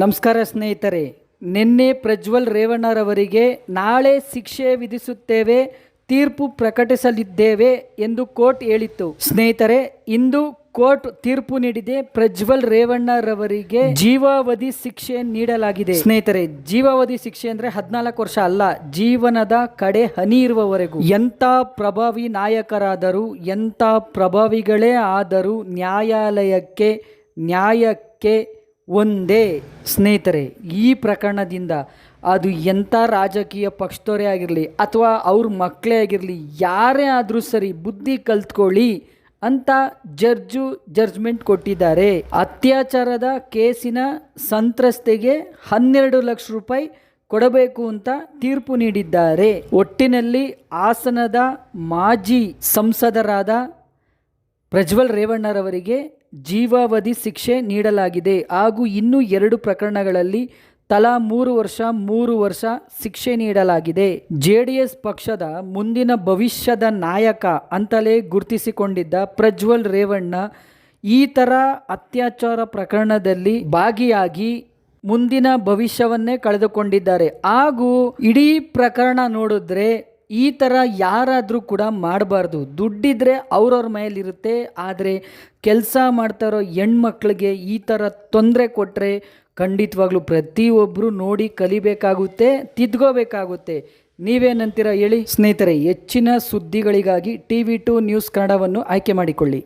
ನಮಸ್ಕಾರ ಸ್ನೇಹಿತರೆ, ನಿನ್ನೆ ಪ್ರಜ್ವಲ್ ರೇವಣ್ಣರವರಿಗೆ ನಾಳೆ ಶಿಕ್ಷೆ ವಿಧಿಸುತ್ತೇವೆ, ತೀರ್ಪು ಪ್ರಕಟಿಸಲಿದ್ದೇವೆ ಎಂದು ಕೋರ್ಟ್ ಹೇಳಿತ್ತು. ಸ್ನೇಹಿತರೆ, ಇಂದು ಕೋರ್ಟ್ ತೀರ್ಪು ನೀಡಿದೆ, ಪ್ರಜ್ವಲ್ ರೇವಣ್ಣರವರಿಗೆ ಜೀವಾವಧಿ ಶಿಕ್ಷೆ ನೀಡಲಾಗಿದೆ. ಸ್ನೇಹಿತರೆ, ಜೀವಾವಧಿ ಶಿಕ್ಷೆ ಅಂದ್ರೆ ಹದಿನಾಲ್ಕು ವರ್ಷ ಅಲ್ಲ, ಜೀವನದ ಕಡೆ ಹನಿ ಇರುವವರೆಗೂ. ಎಂಥ ಪ್ರಭಾವಿ ನಾಯಕರಾದರೂ, ಎಂಥ ಪ್ರಭಾವಿಗಳೇ ಆದರೂ ನ್ಯಾಯಾಲಯಕ್ಕೆ, ನ್ಯಾಯಕ್ಕೆ ಒಂದೇ ಸ್ನೇಹಿತರೆ, ಈ ಪ್ರಕರಣದಿಂದ ಅದು ಎಂಥ ರಾಜಕೀಯ ಪಕ್ಷದವರೇ ಆಗಿರಲಿ ಅಥವಾ ಅವ್ರ ಮಕ್ಕಳೇ ಆಗಿರಲಿ, ಯಾರೇ ಆದರೂ ಸರಿ ಬುದ್ಧಿ ಕಲ್ತ್ಕೊಳ್ಳಿ ಅಂತ ಜಡ್ಜು ಜಡ್ಜ್ಮೆಂಟ್ ಕೊಟ್ಟಿದ್ದಾರೆ. ಅತ್ಯಾಚಾರದ ಕೇಸಿನ ಸಂತ್ರಸ್ತೆಗೆ ಹನ್ನೆರಡು ಲಕ್ಷ ರೂಪಾಯಿ ಕೊಡಬೇಕು ಅಂತ ತೀರ್ಪು ನೀಡಿದ್ದಾರೆ. ಒಟ್ಟಿನಲ್ಲಿ ಹಾಸನದ ಮಾಜಿ ಸಂಸದರಾದ ಪ್ರಜ್ವಲ್ ರೇವಣ್ಣರವರಿಗೆ ಜೀವಾವಧಿ ಶಿಕ್ಷೆ ನೀಡಲಾಗಿದೆ. ಹಾಗೂ ಇನ್ನೂ ಎರಡು ಪ್ರಕರಣಗಳಲ್ಲಿ ತಲಾ ಮೂರು ವರ್ಷ ಮೂರು ವರ್ಷ ಶಿಕ್ಷೆ ನೀಡಲಾಗಿದೆ. ಜೆ ಡಿ ಎಸ್ ಪಕ್ಷದ ಮುಂದಿನ ಭವಿಷ್ಯದ ನಾಯಕ ಅಂತಲೇ ಗುರುತಿಸಿಕೊಂಡಿದ್ದ ಪ್ರಜ್ವಲ್ ರೇವಣ್ಣ ಈ ಥರ ಅತ್ಯಾಚಾರ ಪ್ರಕರಣದಲ್ಲಿ ಭಾಗಿಯಾಗಿ ಮುಂದಿನ ಭವಿಷ್ಯವನ್ನೇ ಕಳೆದುಕೊಂಡಿದ್ದಾರೆ. ಹಾಗೂ ಇಡೀ ಪ್ರಕರಣ ನೋಡಿದ್ರೆ ಈ ಥರ ಯಾರಾದರೂ ಕೂಡ ಮಾಡಬಾರ್ದು. ದುಡ್ಡಿದ್ರೆ ಅವ್ರವ್ರ ಮೇಲಿರುತ್ತೆ, ಆದರೆ ಕೆಲಸ ಮಾಡ್ತಾ ಇರೋ ಹೆಣ್ಮಕ್ಳಿಗೆ ಈ ಥರ ತೊಂದರೆ ಕೊಟ್ಟರೆ ಖಂಡಿತವಾಗ್ಲೂ ಪ್ರತಿಯೊಬ್ಬರು ನೋಡಿ ಕಲಿಬೇಕಾಗುತ್ತೆ, ತಿದ್ಕೋಬೇಕಾಗುತ್ತೆ. ನೀವೇನಂತೀರ ಹೇಳಿ? ಸ್ನೇಹಿತರೆ, ಹೆಚ್ಚಿನ ಸುದ್ದಿಗಳಿಗಾಗಿ ಟಿ ವಿ ಟು ನ್ಯೂಸ್ ಕನ್ನಡವನ್ನು ಆಯ್ಕೆ ಮಾಡಿಕೊಳ್ಳಿ.